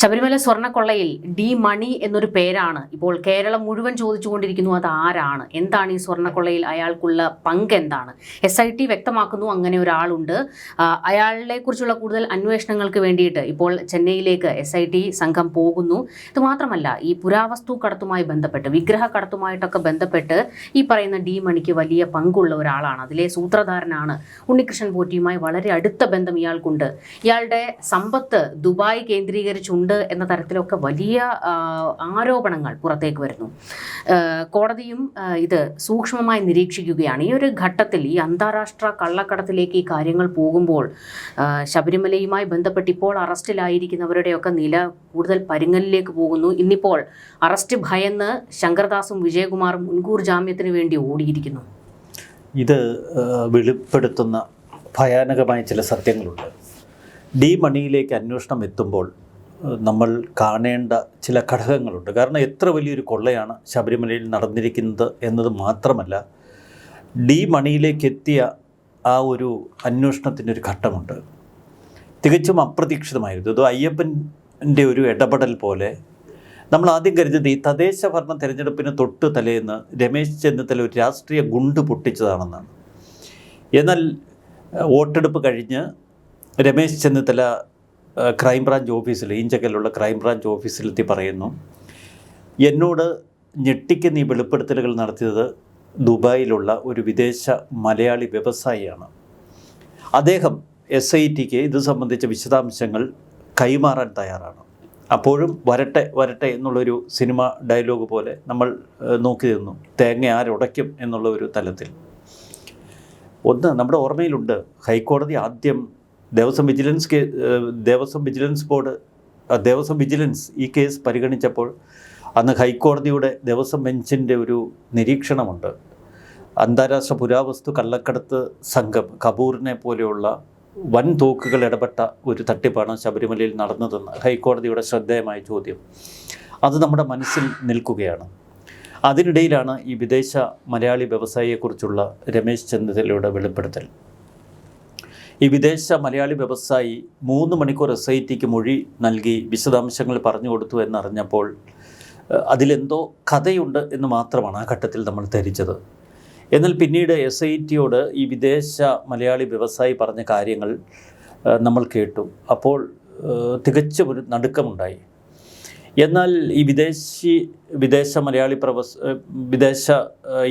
Sabarimala സ്വർണക്കൊള്ളയിൽ D മണി എന്നൊരു പേരാണ്. ഇപ്പോൾ കേരളം മുഴുവൻ ചോദിച്ചുകൊണ്ടിരിക്കുന്നു അത് ആരാണ്? എന്താണ് ഈ സ്വർണക്കൊള്ളയിൽ അയാൾക്കുള്ള പങ്ക് എന്താണ്? എസ് ഐ ടി വ്യക്തമാക്കുന്നു അങ്ങനെ ഒരാളുണ്ട്. അയാളെ കുറിച്ചുള്ള കൂടുതൽ അന്വേഷണങ്ങൾക്ക് വേണ്ടിയിട്ട് ഇപ്പോൾ ചെന്നൈയിലേക്ക് എസ് ഐ ടി സംഘം പോകുന്നു. ഇത് മാത്രമല്ല ഈ പുരാവസ്തു കടത്തുമായി ബന്ധപ്പെട്ട് വിഗ്രഹ കടത്തുമായിട്ടൊക്കെ ബന്ധപ്പെട്ട് ഈ പറയുന്ന ഡി മണിക്ക് വലിയ പങ്കുള്ള ഒരാളാണ്. അതിലെ സൂത്രധാരനാണ് ഉണ്ണികൃഷ്ണൻ പോറ്റിയുമായി വളരെ അടുത്ത ബന്ധം ഇയാൾക്കുണ്ട്. ഇയാളുടെ സമ്പത്ത് ദുബായ് കേന്ദ്രീകരിച്ചുണ്ട്. എന്ന തരത്തിലൊക്കെ വലിയ ആരോപണങ്ങൾ പുറത്തേക്ക് വരുന്നു. കോടതിയും ഇത് സൂക്ഷ്മമായി നിരീക്ഷിക്കുകയാണ്. ഈ ഒരു ഘട്ടത്തിൽ ഈ അന്താരാഷ്ട്ര കള്ളക്കടത്തിലേക്ക് ഈ കാര്യങ്ങൾ പോകുമ്പോൾ ശബരിമലയുമായി ബന്ധപ്പെട്ട് ഇപ്പോൾ അറസ്റ്റിലായിരിക്കുന്നവരുടെയൊക്കെ നില കൂടുതൽ പരുങ്ങലിലേക്ക് പോകുന്നു. ഇന്നിപ്പോൾ അറസ്റ്റ് ഭയന്ന് ശങ്കർദാസും വിജയകുമാറും മുൻകൂർ ജാമ്യത്തിന് വേണ്ടി ഓടിയിരിക്കുന്നു. ഇത് വെളിപ്പെടുത്തുന്ന ഭയാനകമായ ചില സത്യങ്ങളുണ്ട്. ഡി മണിയിലേക്ക് അന്വേഷണം എത്തുമ്പോൾ നമ്മൾ കാണേണ്ട ചില ഘടകങ്ങളുണ്ട്. കാരണം എത്ര വലിയൊരു കൊള്ളയാണ് ശബരിമലയിൽ നടന്നിരിക്കുന്നത് എന്നത് മാത്രമല്ല ഡി മണിയിലേക്ക് എത്തിയ ആ ഒരു അന്വേഷണത്തിന്റെ ഒരു ഘട്ടമുണ്ട്. തികച്ചും അപ്രതീക്ഷിതമായിരുന്നു. ഇത് അയ്യപ്പന്റെ ഒരു ഇടപെടൽ പോലെ നമ്മൾ ആദ്യം കരുതുന്നത് ഈ തദ്ദേശ ഭരണ തെരഞ്ഞെടുപ്പിന് തൊട്ട് തലേന്ന് രമേശ് ചെന്നിത്തല ഒരു രാഷ്ട്രീയ ഗുണ്ട് പൊട്ടിച്ചതാണെന്നാണ്. എന്നാൽ വോട്ടെടുപ്പ് കഴിഞ്ഞ് രമേശ് ചെന്നിത്തല ക്രൈംബ്രാഞ്ച് ഓഫീസിൽ ഈഞ്ചക്കലുള്ള ക്രൈംബ്രാഞ്ച് ഓഫീസിലെത്തി പറയുന്നു എന്നോട് ഞെട്ടിക്കുന്ന ഈ വെളിപ്പെടുത്തലുകൾ നടത്തിയത് ദുബായിലുള്ള ഒരു വിദേശ മലയാളി വ്യവസായിയാണ്. അദ്ദേഹം എസ് ഐ ടിക്ക് ഇത് സംബന്ധിച്ച വിശദാംശങ്ങൾ കൈമാറാൻ തയ്യാറാണ്. അപ്പോഴും വരട്ടെ വരട്ടെ എന്നുള്ളൊരു സിനിമ ഡയലോഗ് പോലെ നമ്മൾ നോക്കി നിന്നു. തേങ്ങ ആരുടയ്ക്കും എന്നുള്ള ഒരു തലത്തിൽ. ഒന്ന് നമ്മുടെ ഓർമ്മയിലുണ്ട് ഹൈക്കോടതി ആദ്യം ദേവസ്വം വിജിലൻസ് കേ Devaswom vigilance board Devaswom vigilance ഈ കേസ് പരിഗണിച്ചപ്പോൾ അന്ന് ഹൈക്കോടതിയുടെ ദേവസ്വം ബെഞ്ചിന്റെ ഒരു നിരീക്ഷണമുണ്ട്. അന്താരാഷ്ട്ര പുരാവസ്തു കള്ളക്കടത്ത് സംഘം കപൂറിനെ പോലെയുള്ള വൻ തോക്കുകൾ ഇടപെട്ട ഒരു തട്ടിപ്പാണ് ശബരിമലയിൽ നടന്നതെന്ന് ഹൈക്കോടതിയുടെ ശ്രദ്ധേയമായ ചോദ്യം. അത് നമ്മുടെ മനസ്സിൽ നിൽക്കുകയാണ്. അതിനിടയിലാണ് ഈ വിദേശ മലയാളി വ്യവസായിയെക്കുറിച്ചുള്ള രമേശ് ചെന്നിത്തലയുടെ വെളിപ്പെടുത്തൽ. ഈ വിദേശ മലയാളി വ്യവസായി മൂന്ന് മണിക്കൂർ എസ് ഐ ടിക്ക് മൊഴി നൽകി വിശദാംശങ്ങൾ പറഞ്ഞു കൊടുത്തു എന്നറിഞ്ഞപ്പോൾ അതിലെന്തോ കഥയുണ്ട് എന്ന് മാത്രമാണ് ആ ഘട്ടത്തിൽ നമ്മൾ ധരിച്ചത്. എന്നാൽ പിന്നീട് എസ് ഐ ടിയോട് ഈ വിദേശ മലയാളി വ്യവസായി പറഞ്ഞ കാര്യങ്ങൾ നമ്മൾ കേട്ടു. അപ്പോൾ തികച്ചും ഒരു നടുക്കമുണ്ടായി. എന്നാൽ ഈ വിദേശി വിദേശ മലയാളി പ്രവസ് വിദേശ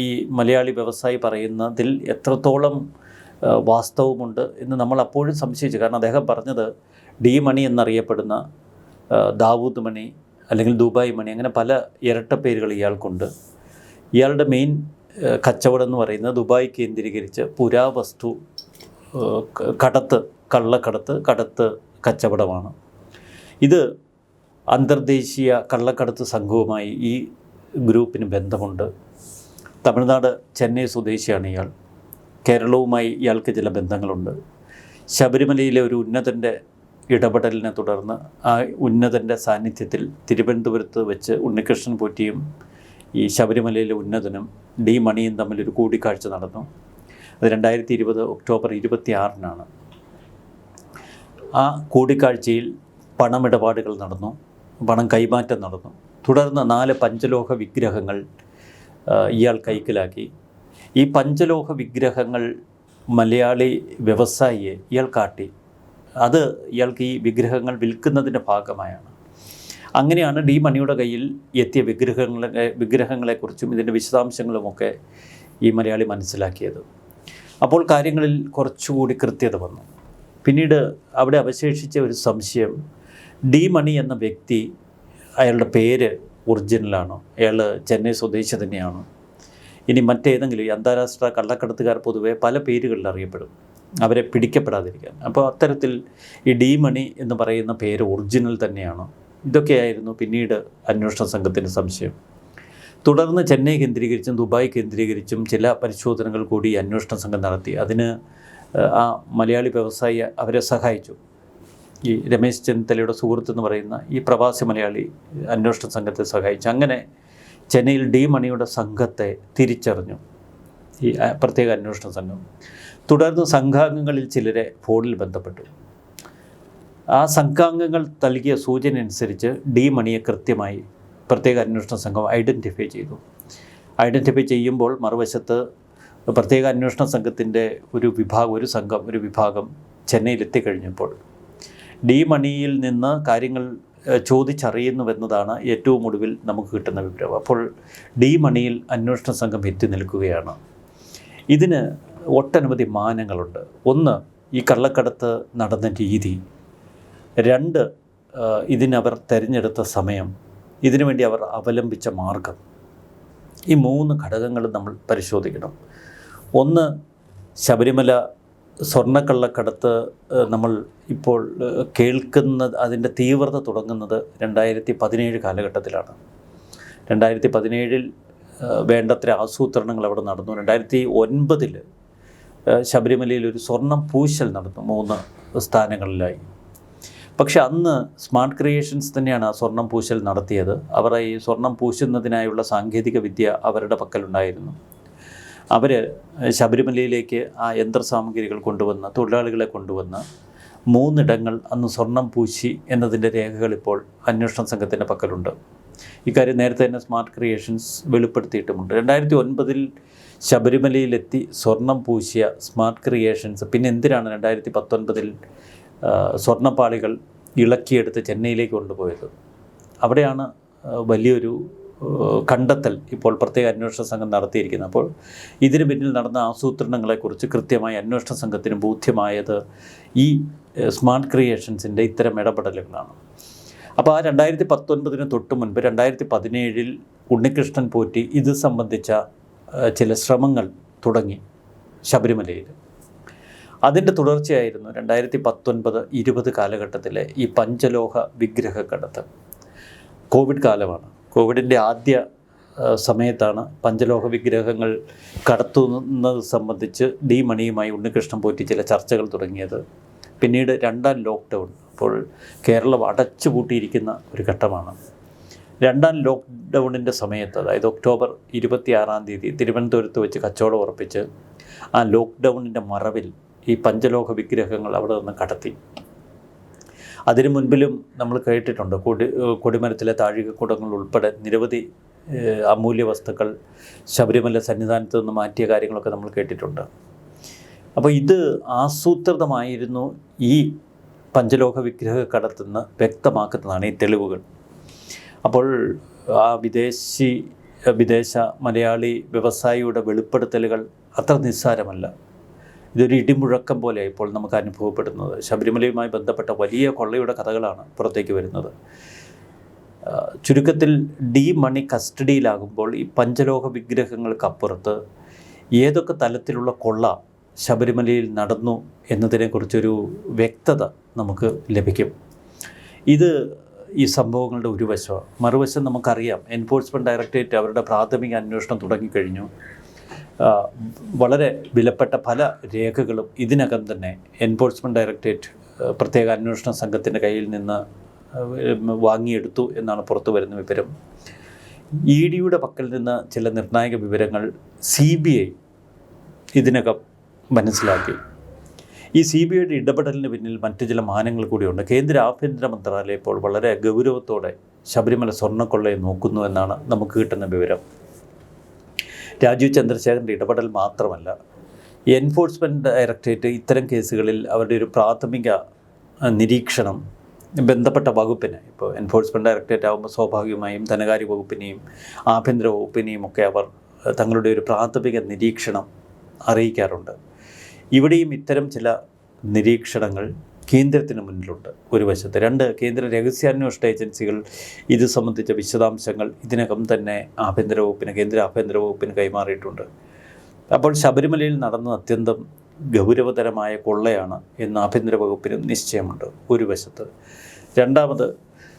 ഈ മലയാളി വ്യവസായി പറയുന്നതിൽ എത്രത്തോളം വാസ്തവമുണ്ട് എന്ന് നമ്മൾ അപ്പോഴും സംശയിച്ചു. കാരണം അദ്ദേഹം പറഞ്ഞത് ഡി മണി എന്നറിയപ്പെടുന്ന ദാവൂദ് മണി അല്ലെങ്കിൽ ദുബായ് മണി അങ്ങനെ പല ഇരട്ട പേരുകൾ ഇയാൾക്കുണ്ട്. ഇയാളുടെ മെയിൻ കച്ചവടം എന്ന് പറയുന്നത് ദുബായ് കേന്ദ്രീകരിച്ച് പുരാവസ്തു കടത്ത് കള്ളക്കടത്ത് കടത്ത് കച്ചവടമാണ്. ഇത് അന്തർദേശീയ കള്ളക്കടത്ത് സംഘവുമായി ഈ ഗ്രൂപ്പിന് ബന്ധമുണ്ട്. തമിഴ്നാട് ചെന്നൈ സ്വദേശിയാണ് ഇയാൾ. കേരളവുമായി ഇയാൾക്ക് ചില ബന്ധങ്ങളുണ്ട്. ശബരിമലയിലെ ഒരു ഉന്നതന്റെ ഇടപെടലിനെ തുടർന്ന് ആ ഉന്നതന്റെ സാന്നിധ്യത്തിൽ തിരുവനന്തപുരത്ത് വെച്ച് ഉണ്ണികൃഷ്ണൻ പോറ്റിയും ഈ ശബരിമലയിലെ ഉന്നതനും ഡി മണിയും തമ്മിൽ ഒരു കൂടിക്കാഴ്ച നടന്നു. അത് രണ്ടായിരത്തി ഇരുപത് ഒക്ടോബർ ഇരുപത്തി ആറിനാണ് ആ കൂടിക്കാഴ്ചയിൽ പണമിടപാടുകൾ നടന്നു പണം കൈമാറ്റം നടന്നു. തുടർന്ന് നാല് പഞ്ചലോഹ വിഗ്രഹങ്ങൾ ഇയാൾ കൈക്കലാക്കി. ഈ പഞ്ചലോഹ വിഗ്രഹങ്ങൾ മലയാളി വ്യവസായിയെ ഇയാൾ കാട്ടി അത് ഇയാൾക്ക് ഈ വിഗ്രഹങ്ങൾ വിൽക്കുന്നതിന്റെ ഭാഗമായാണ്. അങ്ങനെയാണ് ഡി മണിയുടെ കയ്യിൽ എത്തിയ വിഗ്രഹങ്ങളെ വിഗ്രഹങ്ങളെക്കുറിച്ചും ഇതിന്റെ വിശദാംശങ്ങളുമൊക്കെ ഈ മലയാളി മനസ്സിലാക്കിയത്. അപ്പോൾ കാര്യങ്ങളിൽ കുറച്ചുകൂടി കൃത്യത വന്നു. പിന്നീട് അവിടെ അവശേഷിച്ച ഒരു സംശയം ഡി മണി എന്ന വ്യക്തി അയാളുടെ പേര് ഒറിജിനലാണോ. അയാൾ ചെന്നൈ സ്വദേശി തന്നെയാണോ. ഇനി മറ്റേതെങ്കിലും ഈ അന്താരാഷ്ട്ര കള്ളക്കടത്തുകാർ പൊതുവെ പല പേരുകളിൽ അറിയപ്പെടും. അവരെ പിടിക്കപ്പെടാതിരിക്കാൻ. അപ്പോൾ അത്തരത്തിൽ ഈ ഡി മണി എന്ന് പറയുന്ന പേര് ഒറിജിനൽ തന്നെയാണോ? ഇതൊക്കെയായിരുന്നു പിന്നീട് അന്വേഷണ സംഘത്തിന്റെ സംശയം. തുടർന്ന് ചെന്നൈ കേന്ദ്രീകരിച്ചും ദുബായ് കേന്ദ്രീകരിച്ചും ചില പരിശോധനകൾ കൂടി അന്വേഷണ സംഘം നടത്തി. അതിന് ആ മലയാളി വ്യവസായി അവരെ സഹായിച്ചു. ഈ രമേശ് ചെന്നിത്തലയുടെ സുഹൃത്ത് എന്ന് പറയുന്ന ഈ പ്രവാസി മലയാളി അന്വേഷണ സംഘത്തെ സഹായിച്ചു. അങ്ങനെ ചെന്നൈയിൽ ഡി മണിയുടെ സംഘത്തെ തിരിച്ചറിഞ്ഞു. ഈ പ്രത്യേക അന്വേഷണ സംഘം. തുടർന്ന് സംഘാംഗങ്ങളിൽ ചിലരെ ഫോണിൽ ബന്ധപ്പെട്ടു. ആ സംഘാംഗങ്ങൾ നൽകിയ സൂചന അനുസരിച്ച് ഡി മണിയെ കൃത്യമായി പ്രത്യേക അന്വേഷണ സംഘം ഐഡന്റിഫൈ ചെയ്തു. ഐഡന്റിഫൈ ചെയ്യുമ്പോൾ മറുവശത്ത് പ്രത്യേക അന്വേഷണ സംഘത്തിന്റെ ഒരു വിഭാഗം ഒരു സംഘം ഒരു വിഭാഗം ചെന്നൈയിൽ എത്തിക്കഴിഞ്ഞപ്പോൾ ഡി മണിയിൽ നിന്ന് കാര്യങ്ങൾ ചോദിച്ചറിയുന്നുവെന്നതാണ് ഏറ്റവും ഒടുവിൽ നമുക്ക് കിട്ടുന്ന വിവരം. അപ്പോൾ ഡി മണിയിൽ അന്വേഷണ സംഘം എത്തി നിൽക്കുകയാണ്. ഇതിന് ഒട്ടനവധി മാനങ്ങളുണ്ട്. ഒന്ന് ഈ കള്ളക്കടത്ത് നടന്ന രീതി. രണ്ട് ഇതിനവർ തിരഞ്ഞെടുത്ത സമയം. ഇതിനുവേണ്ടി അവർ അവലംബിച്ച മാർഗം. ഈ മൂന്ന് ഘടകങ്ങൾ നമ്മൾ പരിശോധിക്കണം. ഒന്ന് ശബരിമല സ്വർണക്കള്ളക്കടത്ത് നമ്മൾ ഇപ്പോൾ കേൾക്കുന്ന അതിന്റെ തീവ്രത തുടങ്ങുന്നത് രണ്ടായിരത്തി പതിനേഴ് കാലഘട്ടത്തിലാണ്. രണ്ടായിരത്തി പതിനേഴിൽ വേണ്ടത്ര ആസൂത്രണങ്ങൾ അവിടെ നടന്നു. രണ്ടായിരത്തി ഒൻപതിൽ ശബരിമലയിൽ ഒരു സ്വർണം പൂശൽ നടന്നു മൂന്ന് സ്ഥാനങ്ങളിലായി. പക്ഷെ അന്ന് സ്മാർട്ട് ക്രിയേഷൻസ് തന്നെയാണ് ആ സ്വർണം പൂശൽ നടത്തിയത്. അവർ ഈ സ്വർണം പൂശുന്നതിനായുള്ള സാങ്കേതിക വിദ്യ അവരുടെ പക്കലുണ്ടായിരുന്നു. അവർ ശബരിമലയിലേക്ക് ആ യന്ത്രസാമഗ്രികൾ കൊണ്ടുവന്ന് തൊഴിലാളികളെ കൊണ്ടുവന്ന് മൂന്നിടങ്ങൾ അന്ന് സ്വർണം പൂശി എന്നതിന്റെ രേഖകൾ ഇപ്പോൾ അന്വേഷണ സംഘത്തിന്റെ പക്കലുണ്ട്. ഇക്കാര്യം നേരത്തെ തന്നെ സ്മാർട്ട് ക്രിയേഷൻസ് വെളിപ്പെടുത്തിയിട്ടുമുണ്ട്. രണ്ടായിരത്തി ഒൻപതിൽ ശബരിമലയിലെത്തി സ്വർണം പൂശിയ സ്മാർട്ട് ക്രിയേഷൻസ് പിന്നെ എന്തിനാണ് രണ്ടായിരത്തി പത്തൊൻപതിൽ സ്വർണപ്പാളികൾ ഇളക്കിയെടുത്ത് ചെന്നൈയിലേക്ക് കൊണ്ടുപോയത്? അവിടെയാണ് വലിയൊരു കണ്ടെത്തൽ ഇപ്പോൾ പ്രത്യേക അന്വേഷണ സംഘം നടത്തിയിരിക്കുന്നത് അപ്പോൾ ഇതിന് പിന്നിൽ നടന്ന ആസൂത്രണങ്ങളെക്കുറിച്ച് കൃത്യമായി അന്വേഷണ സംഘത്തിന് ബോധ്യമായത് ഈ സ്മാർട്ട് ക്രിയേഷൻസിന്റെ ഇത്തരം ഇടപെടലുകളാണ്. അപ്പോൾ ആ രണ്ടായിരത്തി പത്തൊൻപതിന് തൊട്ട് മുൻപ് രണ്ടായിരത്തി പതിനേഴിൽ ഉണ്ണികൃഷ്ണൻ പോറ്റി ഇത് സംബന്ധിച്ച ചില ശ്രമങ്ങൾ തുടങ്ങി ശബരിമലയിൽ. അതിന്റെ തുടർച്ചയായിരുന്നു രണ്ടായിരത്തി പത്തൊൻപത് ഇരുപത് കാലഘട്ടത്തിലെ ഈ പഞ്ചലോഹ വിഗ്രഹ കടത്ത് കോവിഡ് കാലമാണ്. കോവിഡിന്റെ ആദ്യ സമയത്താണ് പഞ്ചലോഹ വിഗ്രഹങ്ങൾ കടത്തുന്നത് സംബന്ധിച്ച് ഡി മണിയുമായി ഉണ്ണികൃഷ്ണൻ പോറ്റി ചില ചർച്ചകൾ തുടങ്ങിയത്. പിന്നീട് രണ്ടാം ലോക്ക്ഡൗൺ അപ്പോൾ കേരളം അടച്ചുപൂട്ടിയിരിക്കുന്ന ഒരു ഘട്ടമാണ്. രണ്ടാം ലോക്ക്ഡൗണിന്റെ സമയത്ത് അതായത് ഒക്ടോബർ ഇരുപത്തിയാറാം തീയതി തിരുവനന്തപുരത്ത് വെച്ച് കച്ചവടം ഉറപ്പിച്ച് ആ ലോക്ക്ഡൗണിന്റെ മറവിൽ ഈ പഞ്ചലോഹ വിഗ്രഹങ്ങൾ അവിടെ നിന്ന് കടത്തി. അതിനു മുൻപിലും നമ്മൾ കേട്ടിട്ടുണ്ട് കൊടി കൊടിമരത്തിലെ താഴികക്കുടങ്ങൾ ഉൾപ്പെടെ നിരവധി അമൂല്യ വസ്തുക്കൾ ശബരിമല സന്നിധാനത്ത് നിന്ന് മാറ്റിയ കാര്യങ്ങളൊക്കെ നമ്മൾ കേട്ടിട്ടുണ്ട്. അപ്പോൾ ഇത് ആസൂത്രിതമായിരുന്നു ഈ പഞ്ചലോഹ വിഗ്രഹ കടത്തുന്ന വ്യക്തമാക്കുന്നതാണ് ഈ തെളിവുകൾ. അപ്പോൾ ആ വിദേശി വിദേശ മലയാളി വ്യവസായിയുടെ വെളിപ്പെടുത്തലുകൾ അത്ര നിസ്സാരമല്ല. ഇതൊരു ഇടിമുഴക്കം പോലെ ഇപ്പോൾ നമുക്ക് അനുഭവപ്പെടുന്നത്. ശബരിമലയുമായി ബന്ധപ്പെട്ട വലിയ കൊള്ളയുടെ കഥകളാണ് പുറത്തേക്ക് വരുന്നത്. ചുരുക്കത്തിൽ ഡി മണി കസ്റ്റഡിയിലാകുമ്പോൾ ഈ പഞ്ചലോഹ വിഗ്രഹങ്ങൾക്കപ്പുറത്ത് ഏതൊക്കെ തലത്തിലുള്ള കൊള്ള ശബരിമലയിൽ നടന്നു എന്നതിനെക്കുറിച്ചൊരു വ്യക്തത നമുക്ക് ലഭിക്കും. ഇത് ഈ സംഭവങ്ങളുടെ ഒരു വശമാണ്. മറുവശം നമുക്കറിയാം എൻഫോഴ്സ്മെന്റ് ഡയറക്ടറേറ്റ് അവരുടെ പ്രാഥമിക അന്വേഷണം തുടങ്ങിക്കഴിഞ്ഞു. വളരെ വിലപ്പെട്ട പല രേഖകളും ഇതിനകം തന്നെ എൻഫോഴ്സ്മെന്റ് ഡയറക്ടറേറ്റ് പ്രത്യേക അന്വേഷണ സംഘത്തിന്റെ കയ്യിൽ നിന്ന് വാങ്ങിയെടുത്തു എന്നാണ് പുറത്തു വരുന്ന വിവരം. ഇ ഡിയുടെ പക്കൽ നിന്ന് ചില നിർണായക വിവരങ്ങൾ സി ബി ഐ ഇതിനകം മനസ്സിലാക്കി. ഈ സി ബി ഐയുടെ ഇടപെടലിന് പിന്നിൽ മറ്റു ചില മാനങ്ങൾ കൂടിയുണ്ട്. കേന്ദ്ര ആഭ്യന്തര മന്ത്രാലയം ഇപ്പോൾ വളരെ ഗൗരവത്തോടെ ശബരിമല സ്വർണക്കൊള്ളയെ നോക്കുന്നു എന്നാണ് നമുക്ക് കിട്ടുന്ന വിവരം. രാജീവ് ചന്ദ്രശേഖരന്റെ ഇടപെടൽ മാത്രമല്ല എൻഫോഴ്സ്മെന്റ് ഡയറക്ടറേറ്റ് ഇത്തരം കേസുകളിൽ അവരുടെ ഒരു പ്രാഥമിക നിരീക്ഷണം ബന്ധപ്പെട്ട വകുപ്പിന് ഇപ്പോൾ എൻഫോഴ്സ്മെന്റ് ഡയറക്ടറേറ്റ് ആകുമ്പോൾ സ്വാഭാവികമായും ധനകാര്യ വകുപ്പിനെയും ആഭ്യന്തര വകുപ്പിനെയും ഒക്കെ അവർ തങ്ങളുടെ ഒരു പ്രാഥമിക നിരീക്ഷണം അറിയിക്കാറുണ്ട്. ഇവിടെയും ഇത്തരം ചില നിരീക്ഷണങ്ങൾ കേന്ദ്രത്തിന് മുന്നിലുണ്ട്. ഒരു വശത്ത് രണ്ട് കേന്ദ്ര രഹസ്യാന്വേഷണ ഏജൻസികൾ ഇത് സംബന്ധിച്ച വിശദാംശങ്ങൾ ഇതിനകം തന്നെ ആഭ്യന്തര വകുപ്പിന് കേന്ദ്ര ആഭ്യന്തര വകുപ്പിന് കൈമാറിയിട്ടുണ്ട്. അപ്പോൾ ശബരിമലയിൽ നടന്ന അത്യന്തം ഗൗരവതരമായ കൊള്ളയാണ് എന്ന് ആഭ്യന്തര വകുപ്പിനും നിശ്ചയമുണ്ട്. ഒരു വശത്ത്. രണ്ടാമത്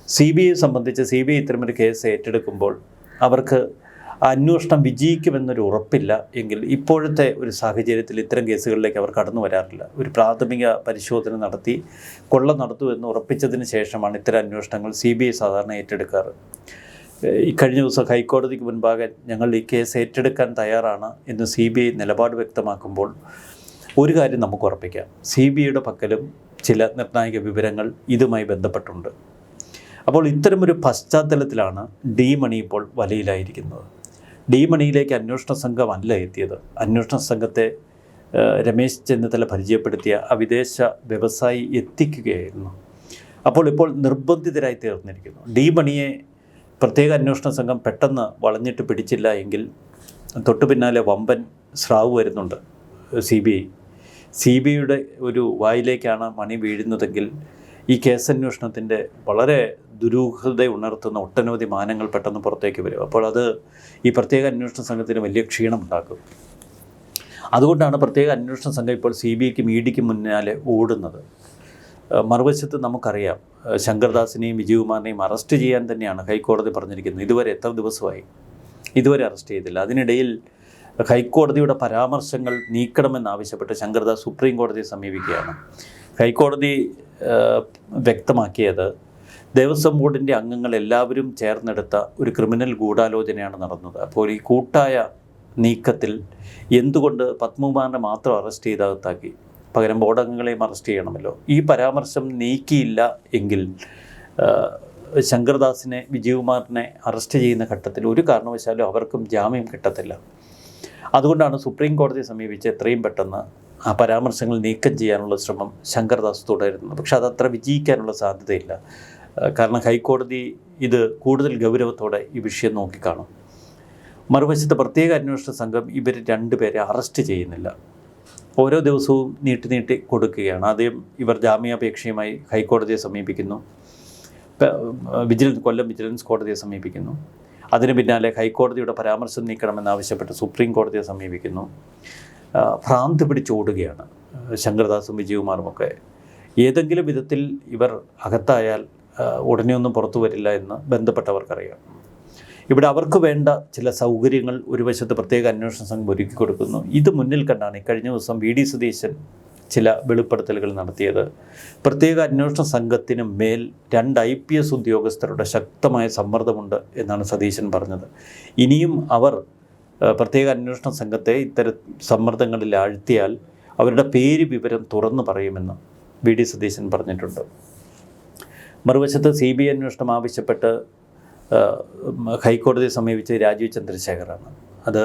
സി ബി ഐ സംബന്ധിച്ച് സി ബി ഐ ഇത്തരമൊരു കേസ് ഏറ്റെടുക്കുമ്പോൾ അവർക്ക് അന്വേഷണം വിജയിക്കുമെന്നൊരു ഉറപ്പില്ല. എങ്കിൽ ഇപ്പോഴത്തെ ഒരു സാഹചര്യത്തിൽ ഇത്തരം കേസുകളിലേക്ക് അവർ കടന്നു വരാറില്ല. ഒരു പ്രാഥമിക പരിശോധന നടത്തി കൊള്ള നടത്തു എന്ന് ഉറപ്പിച്ചതിന് ശേഷമാണ് ഇത്തരം അന്വേഷണങ്ങൾ സി ബി ഐ സാധാരണ ഏറ്റെടുക്കാറ്. ഈ കഴിഞ്ഞ ദിവസം ഹൈക്കോടതിക്ക് മുൻപാകെ ഞങ്ങൾ ഈ കേസ് ഏറ്റെടുക്കാൻ തയ്യാറാണ് എന്ന് സി ബി ഐ നിലപാട് വ്യക്തമാക്കുമ്പോൾ ഒരു കാര്യം നമുക്ക് ഉറപ്പിക്കാം. സി ബി ഐയുടെ പക്കലും ചില നിർണായക വിവരങ്ങൾ ഇതുമായി ബന്ധപ്പെട്ടുണ്ട്. അപ്പോൾ ഇത്തരമൊരു പശ്ചാത്തലത്തിലാണ് ഡി മണി ഇപ്പോൾ വലയിലായിരിക്കുന്നത്. ഡി മണിയിലേക്ക് അന്വേഷണ അല്ല എത്തിയത്. അന്വേഷണ സംഘത്തെ രമേശ് ചെന്നിത്തല പരിചയപ്പെടുത്തിയ ആ വിദേശ വ്യവസായി എത്തിക്കുകയായിരുന്നു. അപ്പോൾ ഇപ്പോൾ നിർബന്ധിതരായി തീർന്നിരിക്കുന്നു. ഡി മണിയെ പ്രത്യേക അന്വേഷണ സംഘം പെട്ടെന്ന് വളഞ്ഞിട്ട് പിടിച്ചില്ല എങ്കിൽ തൊട്ടു പിന്നാലെ വമ്പൻ സ്രാവ് വരുന്നുണ്ട്. C B I. C B ഐയുടെ ഒരു വായിലേക്കാണ് മണി വീഴുന്നതെങ്കിൽ ഈ കേസന്വേഷണത്തിന്റെ വളരെ ദുരൂഹത ഉണർത്തുന്ന ഒട്ടനവധി മാനങ്ങൾ പെട്ടെന്ന് പുറത്തേക്ക് വരും. അപ്പോൾ അത് ഈ പ്രത്യേക അന്വേഷണ സംഘത്തിന് വലിയ ക്ഷീണം ഉണ്ടാക്കും അതുകൊണ്ടാണ് പ്രത്യേക അന്വേഷണ സംഘം ഇപ്പോൾ സി ബി ഐക്കും ഇ ഡിക്കും മുന്നാലെ ഓടുന്നത്. മറുവശത്ത് നമുക്കറിയാം ശങ്കർദാസിനെയും വിജയകുമാറിനെയും അറസ്റ്റ് ചെയ്യാൻ തന്നെയാണ് ഹൈക്കോടതി പറഞ്ഞിരിക്കുന്നത്. ഇതുവരെ എത്ര ദിവസമായി? ഇതുവരെ അറസ്റ്റ് ചെയ്തില്ല. അതിനിടയിൽ ഹൈക്കോടതിയുടെ പരാമർശങ്ങൾ നീക്കണമെന്നാവശ്യപ്പെട്ട് ശങ്കർദാസ് സുപ്രീം കോടതിയെ സമീപിക്കുകയാണ്. ഹൈക്കോടതി വ്യക്തമാക്കിയത് ദേവസ്വം ബോർഡിന്റെ അംഗങ്ങൾ എല്ലാവരും ചേർന്നെടുത്ത ഒരു ക്രിമിനൽ ഗൂഢാലോചനയാണ് നടന്നത്. അപ്പോൾ ഈ കൂട്ടായ നീക്കത്തിൽ എന്തുകൊണ്ട് പത്മകുമാറിനെ മാത്രം അറസ്റ്റ് ചെയ്തകത്താക്കി പകരം ബോർഡ് അംഗങ്ങളെയും അറസ്റ്റ് ചെയ്യണമല്ലോ. ഈ പരാമർശം നീക്കിയില്ല എങ്കിൽ ശങ്കർദാസിനെ വിജയകുമാറിനെ അറസ്റ്റ് ചെയ്യുന്ന ഘട്ടത്തിൽ ഒരു കാരണവശാലും അവർക്കും ജാമ്യം കിട്ടത്തില്ല. അതുകൊണ്ടാണ് സുപ്രീം കോടതിയെ സമീപിച്ച് എത്രയും പെട്ടെന്ന് ആ പരാമർശങ്ങൾ നീക്കം ചെയ്യാനുള്ള ശ്രമം ശങ്കർദാസ് തുടരുന്നത്. പക്ഷെ അതത്ര വിജയിക്കാനുള്ള സാധ്യതയില്ല. കാരണം ഹൈക്കോടതി ഇത് കൂടുതൽ ഗൗരവത്തോടെ ഈ വിഷയം നോക്കിക്കാണും. മറുവശത്ത് പ്രത്യേക അന്വേഷണ സംഘം ഇവർ രണ്ടുപേരെ അറസ്റ്റ് ചെയ്യുന്നില്ല. ഓരോ ദിവസവും നീട്ടി നീട്ടി കൊടുക്കുകയാണ്. ആദ്യം ഇവർ ജാമ്യാപേക്ഷയുമായി ഹൈക്കോടതിയെ സമീപിക്കുന്നു. വിജിലൻസ് കൊല്ലം വിജിലൻസ് കോടതിയെ സമീപിക്കുന്നു. അതിന് പിന്നാലെ ഹൈക്കോടതിയുടെ പരാമർശം നീക്കണമെന്നാവശ്യപ്പെട്ട് സുപ്രീം കോടതിയെ സമീപിക്കുന്നു. ഭ്രാന്ത് പിടിച്ചോടുകയാണ്. ശങ്കർദാസും വിജയകുമാറുമൊക്കെ. ഏതെങ്കിലും വിധത്തിൽ ഇവർ അകത്തായാൽ ഉടനെ ഒന്നും പുറത്തു വരില്ല എന്ന് ബന്ധപ്പെട്ടവർക്കറിയാം. ഇവിടെ അവർക്ക് വേണ്ട ചില സൗകര്യങ്ങൾ ഒരു വശത്ത് പ്രത്യേക അന്വേഷണ സംഘം ഒരുക്കി കൊടുക്കുന്നു. ഇത് മുന്നിൽ കണ്ടാണ് കഴിഞ്ഞ ദിവസം വി ഡി സതീശൻ ചില വെളിപ്പെടുത്തലുകൾ നടത്തിയത്. പ്രത്യേക അന്വേഷണ സംഘത്തിന് മേൽ രണ്ട് ഐ പി എസ് ഉദ്യോഗസ്ഥരുടെ ശക്തമായ സമ്മർദ്ദമുണ്ട് എന്നാണ് സതീശൻ പറഞ്ഞത്. ഇനിയും അവർ പ്രത്യേക അന്വേഷണ സംഘത്തെ ഇത്തരം സമ്മർദ്ദങ്ങളിൽ ആഴ്ത്തിയാൽ അവരുടെ പേര് വിവരം തുറന്നു പറയുമെന്ന് വി ഡി സതീശൻ പറഞ്ഞിട്ടുണ്ട്. മറുവശത്ത് സി ബി ഐ അന്വേഷണം ആവശ്യപ്പെട്ട് ഹൈക്കോടതിയെ സമീപിച്ച് രാജീവ് ചന്ദ്രശേഖറാണ്. അത്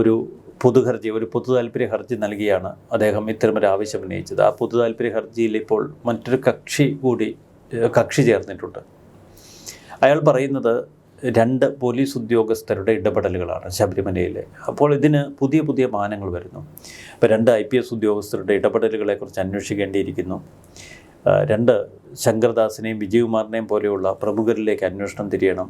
ഒരു പൊതുഹർജി ഒരു പൊതു താല്പര്യ ഹർജി നൽകിയാണ് അദ്ദേഹം ഇത്തരമൊരു ആവശ്യം ഉന്നയിച്ചത്. ആ പൊതു താല്പര്യ ഹർജിയിൽ ഇപ്പോൾ മറ്റൊരു കക്ഷി കൂടി കക്ഷി ചേർന്നിട്ടുണ്ട്. അയാൾ പറയുന്നത് രണ്ട് പോലീസ് ഉദ്യോഗസ്ഥരുടെ ഇടപെടലുകളാണ് ശബരിമലയിലെ. അപ്പോൾ ഇതിന് പുതിയ പുതിയ മാനങ്ങൾ വരുന്നു. ഇപ്പോൾ രണ്ട് ഐ പി എസ് ഉദ്യോഗസ്ഥരുടെ ഇടപെടലുകളെക്കുറിച്ച് അന്വേഷിക്കേണ്ടിയിരിക്കുന്നു. രണ്ട് ശങ്കർദാസിനെയും വിജയകുമാറിനെയും പോലെയുള്ള പ്രമുഖരിലേക്ക് അന്വേഷണം തിരിയണം.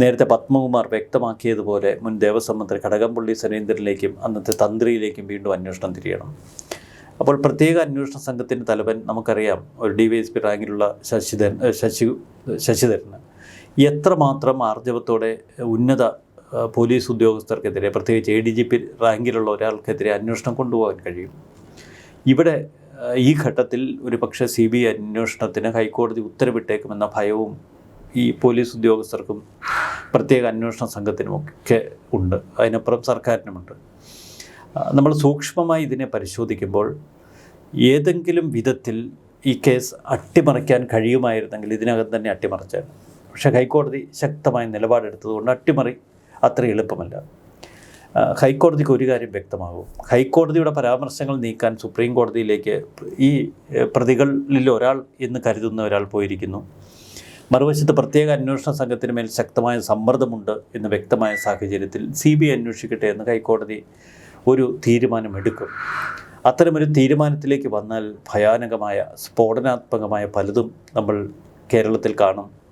നേരത്തെ പത്മകുമാർ വ്യക്തമാക്കിയതുപോലെ മുൻ ദേവസ്വം മന്ത്രി കടകംപള്ളി സുരേന്ദ്രനിലേക്കും അന്നത്തെ തന്ത്രിയിലേക്കും വീണ്ടും അന്വേഷണം തിരിയണം. അപ്പോൾ പ്രത്യേക അന്വേഷണ സംഘത്തിന്റെ തലവൻ നമുക്കറിയാം ഒരു ഡി വൈ എസ് പി റാങ്കിലുള്ള ശശിധരൻ ശശി ശശിധരന്. എത്രമാത്രം ആർജവത്തോടെ ഉന്നത പോലീസ് ഉദ്യോഗസ്ഥർക്കെതിരെ പ്രത്യേകിച്ച് എ ഡി ജി പി റാങ്കിലുള്ള ഒരാൾക്കെതിരെ അന്വേഷണം കൊണ്ടുപോകാൻ കഴിയും? ഇവിടെ ഈ ഘട്ടത്തിൽ ഒരു പക്ഷേ സി ബി ഐ അന്വേഷണത്തിന് ഹൈക്കോടതി ഉത്തരവിട്ടേക്കുമെന്ന ഭയവും ഈ പോലീസ് ഉദ്യോഗസ്ഥർക്കും പ്രത്യേക അന്വേഷണ സംഘത്തിനും ഒക്കെ ഉണ്ട്. അതിനപ്പുറം സർക്കാരിനുമുണ്ട്. നമ്മൾ സൂക്ഷ്മമായി ഇതിനെ പരിശോധിക്കുമ്പോൾ ഏതെങ്കിലും വിധത്തിൽ ഈ കേസ് അട്ടിമറിക്കാൻ കഴിയുമായിരുന്നെങ്കിൽ ഇതിനകം തന്നെ അട്ടിമറിച്ചായിരുന്നു. പക്ഷേ ഹൈക്കോടതി ശക്തമായ നിലപാടെടുത്തതുകൊണ്ട് അട്ടിമറി അത്ര എളുപ്പമല്ല. ഹൈക്കോടതിക്ക് ഒരു കാര്യം വ്യക്തമാകും. ഹൈക്കോടതിയുടെ പരാമർശങ്ങൾ നീക്കാൻ സുപ്രീം കോടതിയിലേക്ക് ഈ പ്രതികളിൽ ഒരാൾ എന്ന് കരുതുന്ന ഒരാൾ പോയിരിക്കുന്നു. മറുവശത്ത് പ്രത്യേക അന്വേഷണ സംഘത്തിന് മേൽ ശക്തമായ സമ്മർദ്ദമുണ്ട് എന്ന് വ്യക്തമായ സാഹചര്യത്തിൽ സി ബി ഐ അന്വേഷിക്കട്ടെ എന്ന് ഹൈക്കോടതി ഒരു തീരുമാനമെടുക്കും. അത്തരമൊരു തീരുമാനത്തിലേക്ക് വന്നാൽ ഭയാനകമായ സ്ഫോടനാത്മകമായ പലതും നമ്മൾ കേരളത്തിൽ കാണും.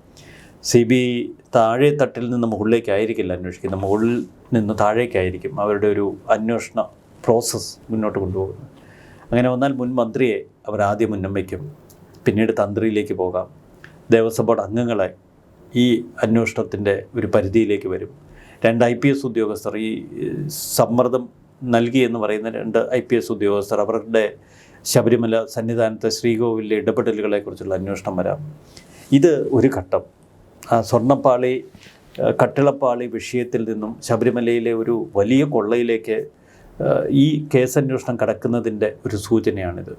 സി ബി ഐ താഴെ തട്ടിൽ നിന്ന് മുകളിലേക്കായിരിക്കില്ല അന്വേഷിക്കുന്നത്. മുകളിൽ നിന്ന് താഴേക്കായിരിക്കും അവരുടെ ഒരു അന്വേഷണ പ്രോസസ്സ് മുന്നോട്ട് കൊണ്ടുപോകുന്നത്. അങ്ങനെ വന്നാൽ മുൻ മന്ത്രിയെ അവർ ആദ്യം ഉന്നമിക്കും പിന്നീട് തന്ത്രിയിലേക്ക് പോകാം. ദേവസ്വം ബോർഡ് അംഗങ്ങളെ ഈ അന്വേഷണത്തിന്റെ ഒരു പരിധിയിലേക്ക് വരും. രണ്ട് ഐ പി എസ് ഉദ്യോഗസ്ഥർ ഈ സമ്മർദ്ദം നൽകി എന്ന് പറയുന്ന രണ്ട് ഐ പി എസ് ഉദ്യോഗസ്ഥർ അവരുടെ ശബരിമല സന്നിധാനത്തെ ശ്രീകോവിലെ ഇടപെടലുകളെക്കുറിച്ചുള്ള അന്വേഷണം വരാം. ഇത് ഒരു ഘട്ടം. സ്വർണപ്പാളി കട്ടിളപ്പാളി വിഷയത്തിൽ നിന്നും ശബരിമലയിലെ ഒരു വലിയ കൊള്ളയിലേക്ക് ഈ കേസന്വേഷണം കടക്കുന്നതിന്റെ ഒരു സൂചനയാണിത്.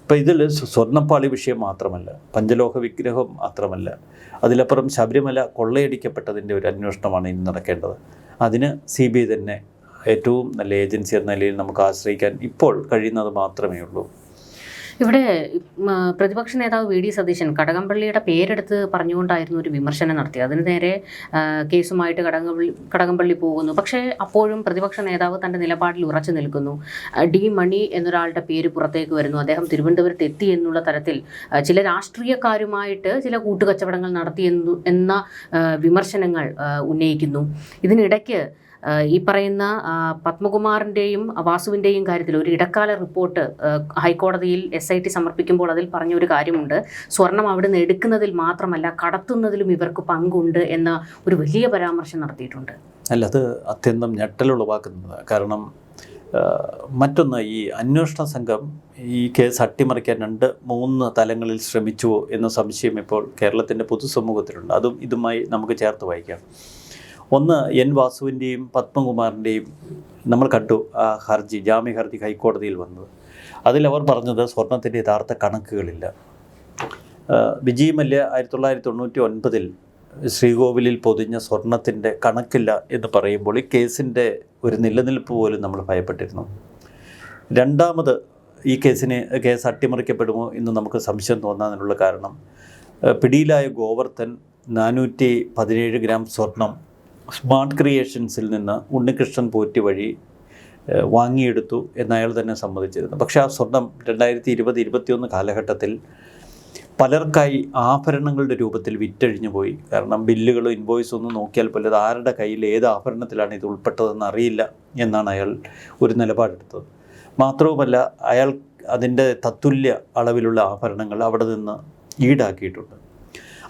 ഇപ്പം ഇതിൽ സ്വർണപ്പാളി വിഷയം മാത്രമല്ല പഞ്ചലോഹ വിഗ്രഹം മാത്രമല്ല അതിലപ്പുറം ശബരിമല കൊള്ളയടിക്കപ്പെട്ടതിന്റെ ഒരു അന്വേഷണമാണ് ഇനി നടക്കേണ്ടത്. അതിന് സി ബി ഐ തന്നെ ഏറ്റവും നല്ല ഏജൻസി എന്ന നിലയിൽ നമുക്ക് ആശ്രയിക്കാൻ ഇപ്പോൾ കഴിയുന്നത് മാത്രമേ ഉള്ളൂ. ഇവിടെ പ്രതിപക്ഷ നേതാവ് വി ഡി സതീശൻ കടകംപള്ളിയുടെ പേരെടുത്ത് പറഞ്ഞുകൊണ്ടായിരുന്നു ഒരു വിമർശനം നടത്തി അതിന് നേരെ കേസുമായിട്ട് കടകംപള്ളി കടകംപള്ളി പോകുന്നു. പക്ഷേ അപ്പോഴും പ്രതിപക്ഷ നേതാവ് തന്റെ നിലപാടിൽ ഉറച്ചു നിൽക്കുന്നു. ഡി മണി എന്നൊരാളുടെ പേര് പുറത്തേക്ക് വരുന്നു. അദ്ദേഹം തിരുവനന്തപുരത്ത് എത്തി എന്നുള്ള തരത്തിൽ ചില രാഷ്ട്രീയക്കാരുമായിട്ട് ചില കൂട്ടുകച്ചവടങ്ങൾ നടത്തി എന്നു വിമർശനങ്ങൾ ഉന്നയിക്കുന്നു. ഇതിനിടയ്ക്ക് ഈ പറയുന്ന പത്മകുമാറിന്റെയും വാസുവിന്റെയും കാര്യത്തിൽ ഒരു ഇടക്കാല റിപ്പോർട്ട് ഹൈക്കോടതിയിൽ എസ് ഐ ടി സമർപ്പിക്കുമ്പോൾ അതിൽ പറഞ്ഞ ഒരു കാര്യമുണ്ട്. സ്വർണം അവിടെ നിന്ന് എടുക്കുന്നതിൽ മാത്രമല്ല കടത്തുന്നതിലും ഇവർക്ക് പങ്കുണ്ട് എന്ന ഒരു വലിയ പരാമർശം നടത്തിയിട്ടുണ്ട്. അല്ല അത് അത്യന്തം ഞെട്ടലുളവാക്കുന്നത് കാരണം മറ്റൊന്ന് ഈ അന്വേഷണ സംഘം ഈ കേസ് അട്ടിമറിക്കാൻ രണ്ട് മൂന്ന് തലങ്ങളിൽ ശ്രമിച്ചുവോ എന്ന സംശയം ഇപ്പോൾ കേരളത്തിന്റെ പൊതുസമൂഹത്തിലുണ്ട്. അതും ഇതുമായി നമുക്ക് ചേർത്ത് വായിക്കാം. ഒന്ന് എൻ വാസുവിന്റെയും പത്മകുമാറിന്റെയും നമ്മൾ കണ്ടു ആ ഹർജി ജാമ്യ ഹർജി ഹൈക്കോടതിയിൽ വന്നത്. അതിലവർ പറഞ്ഞത് സ്വർണത്തിന്റെ യഥാർത്ഥ കണക്കുകളില്ല. വിജയ് മല്യ ആയിരത്തി തൊള്ളായിരത്തി തൊണ്ണൂറ്റി ഒൻപതിൽ ശ്രീകോവിലിൽ പൊതിഞ്ഞ സ്വർണത്തിന്റെ കണക്കില്ല എന്ന് പറയുമ്പോൾ ഈ കേസിന്റെ ഒരു നിലനിൽപ്പ് പോലും നമ്മൾ ഭയപ്പെട്ടിരുന്നു. രണ്ടാമത് ഈ കേസിന് കേസ് അട്ടിമറിക്കപ്പെടുമോ എന്ന് നമുക്ക് സംശയം തോന്നാനുള്ള കാരണം പിടിയിലായ ഗോവർദ്ധൻ നാനൂറ്റി പതിനേഴ് ഗ്രാം സ്വർണം സ്മാർട്ട് ക്രിയേഷൻസിൽ നിന്ന് ഉണ്ണികൃഷ്ണൻ പോറ്റി വഴി വാങ്ങിയെടുത്തു എന്ന് അയാൾ തന്നെ സമ്മതിച്ചിരുന്നു. പക്ഷേ ആ സ്വർണം രണ്ടായിരത്തി ഇരുപത് ഇരുപത്തിയൊന്ന് കാലഘട്ടത്തിൽ പലർക്കായി ആഭരണങ്ങളുടെ രൂപത്തിൽ വിറ്റഴിഞ്ഞു പോയി. കാരണം ബില്ലുകളും ഇൻവോയ്സും ഒന്നും നോക്കിയാൽ പോലും അത് ആരുടെ കയ്യിൽ ഏത് ആഭരണത്തിലാണ് ഇത് ഉൾപ്പെട്ടതെന്ന് അറിയില്ല എന്നാണ് അയാൾ ഒരു നിലപാടെടുത്തത്. മാത്രവുമല്ല അയാൾ അതിന്റെ തത്തുല്യ അളവിലുള്ള ആഭരണങ്ങൾ അവിടെ നിന്ന് ഈടാക്കിയിട്ടുണ്ട്.